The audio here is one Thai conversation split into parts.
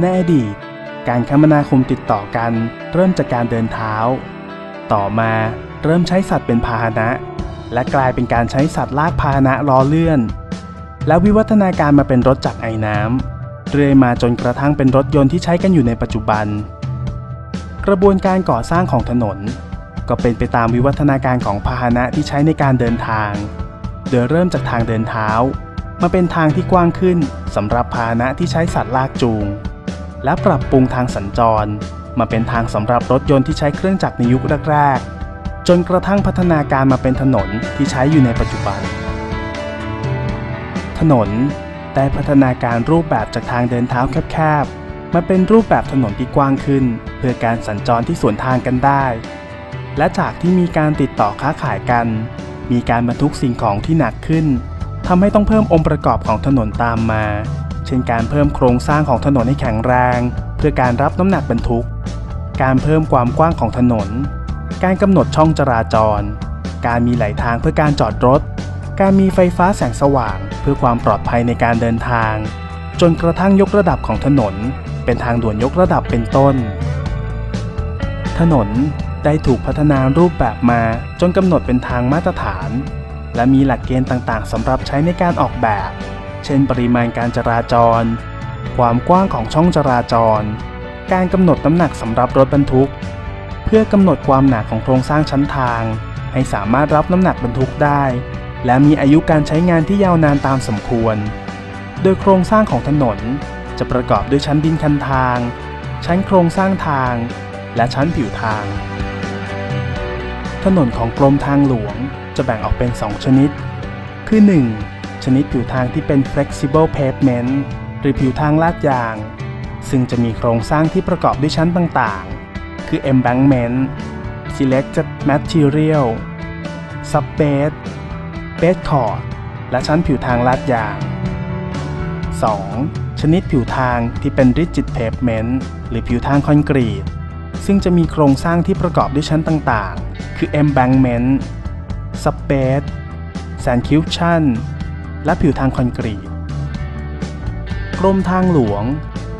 ในอดีตการคมนาคมติดต่อกันเริ่มจากการเดินเท้า ต่อมาเริ่มใช้สัตว์เป็นพาหนะ และกลายเป็นการใช้สัตว์ลากพาหนะล้อเลื่อน แล้ววิวัฒนาการมาเป็นรถจักรไอ้น้ำเรื่อยมาจนกระทั่งเป็นรถยนต์ที่ใช้กันอยู่ในปัจจุบัน กระบวนการก่อสร้างของถนน ก็เป็นไปตามวิวัฒนาการของพาหนะที่ใช้ในการเดินทาง โดยเริ่มจากทางเดินเท้า มาเป็นทางที่กว้างขึ้นสำหรับพาหนะที่ใช้สัตว์ลากจูง และปรับปรุงทางสัญจร มาเป็นทางสำหรับรถยนต์ที่ใช้เครื่องจักรในยุคแรกๆ จนกระทั่งพัฒนาการมาเป็นถนนที่ใช้อยู่ในปัจจุบัน ถนนได้พัฒนาการรูปแบบจากทางเดินเท้าแคบๆ มาเป็นรูปแบบถนนที่กว้างขึ้น เพื่อการสัญจรที่สวนทางกันได้ และจากที่มีการติดต่อค้าขายกัน มีการบรรทุกสิ่งของที่หนักขึ้นทำให้ต้องเพิ่มองค์ประกอบของถนนตามมา เช่นการเพิ่มโครงสร้างของถนนให้แข็งแรง เพื่อการรับน้ำหนักบรรทุก การเพิ่มความกว้างของถนน การกำหนดช่องจราจร การมีไหลทางเพื่อการจอดรถ การมีไฟฟ้าแสงสว่าง เพื่อความปลอดภัยในการเดินทาง จนกระทั่งยกระดับของถนน เป็นทางด่วนยกระดับเป็นต้น ถนนได้ถูกพัฒนารูปแบบมาจนกำหนดเป็นทางมาตรฐาน และมีหลักเกณฑ์ต่างๆสำหรับใช้ในการออกแบบ เช่น ปริมาณการจราจร ความกว้างของช่องจราจร การกำหนดน้ำหนักสำหรับรถบรรทุก เพื่อกำหนดความหนาของโครงสร้างชั้นทาง ให้สามารถรับน้ำหนักบรรทุกได้ และมีอายุการใช้งานที่ยาวนานตามสมควร โดยโครงสร้างของถนนจะประกอบด้วยชั้นดินคันทาง ชั้นโครงสร้างทาง และชั้นผิวทาง ถนนของกรมทางหลวงจะแบ่งออกเป็น 2 ชนิด คือ 1. ชนิดผิวทางที่เป็น flexible pavement หรือผิวทางลาดยาง ซึ่งจะมีโครงสร้างที่ประกอบด้วยชั้นต่างๆ คือ embankment selected material subbase base coat และชั้นผิวทางลาดยาง 2. ชนิดผิวทางที่เป็น rigid pavement หรือผิวทางคอนกรีต ซึ่งจะมีโครงสร้างที่ประกอบด้วยชั้นต่างๆ คือ embankment subbase sandcushion และผิวทางคอนกรีต กรมทางหลวง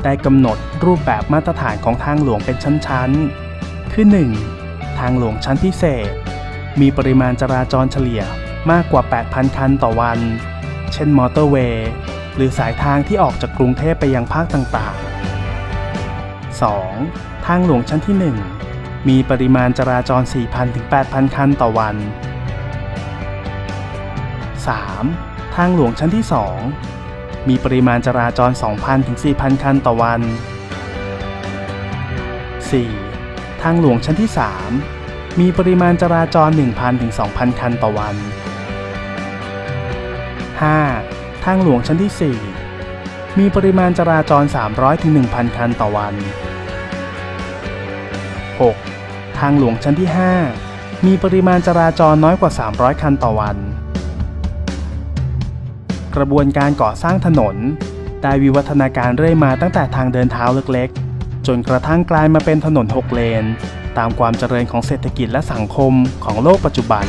ได้กำหนดรูปแบบมาตรฐานของทางหลวงเป็นชั้นๆ คือ 1. ทางหลวงชั้นพิเศษ มีปริมาณจราจรเฉลี่ยมากกว่า 8,000 คันต่อวัน เช่นมอเตอร์เวย์ หรือสายทางที่ออกจากกรุงเทพไปยังภาคต่างๆ 2. ทางหลวงชั้นที่ 1 มีปริมาณจราจร 4,000 ถึง 8,000 คันต่อวัน 3. ทางหลวงชั้นที่ 2 มีปริมาณจราจร 2,000 ถึง 4,000 คันต่อวัน 4. ทางหลวงชั้นที่ 3 มีปริมาณจราจร 1,000 ถึง 2,000 คันต่อวัน 5. ทางหลวงชั้นที่ 4 มีปริมาณจราจร 300 ถึง 1,000 คันต่อวัน 6. ทางหลวงชั้นที่ 5 มีปริมาณจราจรน้อยกว่า 300 คันต่อวัน กระบวนการก่อสร้างถนน ได้วิวัฒนาการเรื่อยมาตั้งแต่ทางเดินเท้าเล็กๆ จนกระทั่งกลายมาเป็นถนน 6 เลน ตามความเจริญของเศรษฐกิจและสังคมของโลกปัจจุบัน